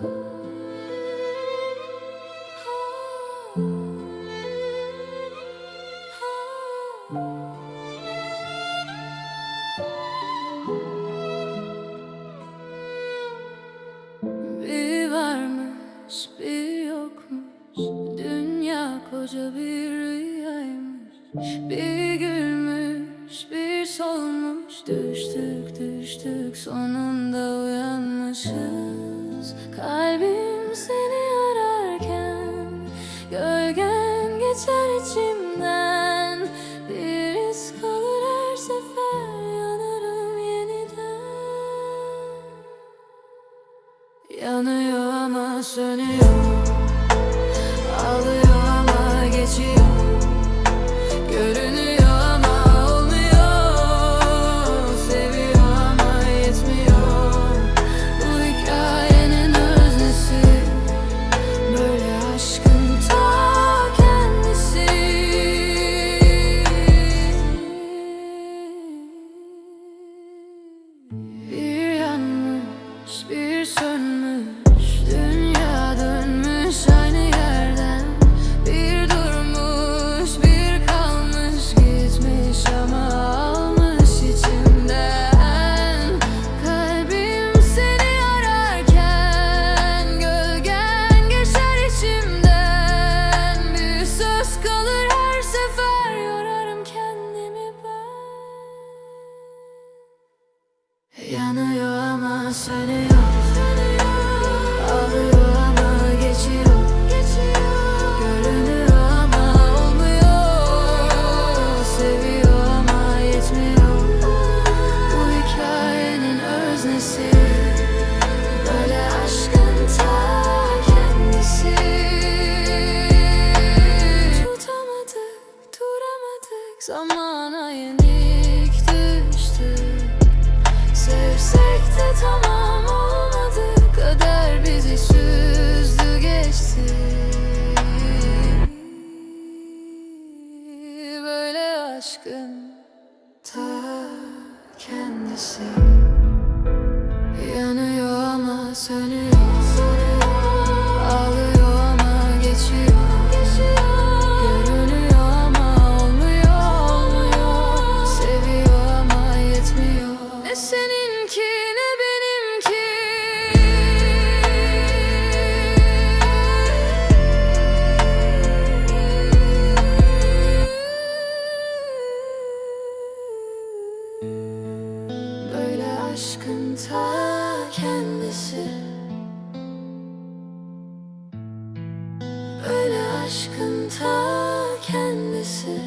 Bir varmış bir yokmuş. Dünya koca bir rüyaymış. Bir gülmüş bir solmuş. Düştük düştük sonunda uyanmışız geçer içimden. Bir iz kalır her sefer. Yanarım yeniden. Yanıyor ama sönüyor. Ağlıyor bir sönmüş Dünya dönmüş aynı yerden. Bir durmuş, bir kalmış Gitmiş ama almış içimden. Kalbim seni ararken Gölgen geçer içimden. Bir söz kalır her sefer Yorarım kendimi ben. Yanıyor ama sönüyor. Ağlıyor ama geçiyor. Görünüyor ama olmuyor. Seviyor ama yetmiyor. Bu hikayenin öznesi. Böyle aşkın ta kendisi. Tutamadık, duramadık. Zamana aşkın ta kendisi. Yanıyor ama sönüyor ta kendisi. Böyle aşkın ta kendisi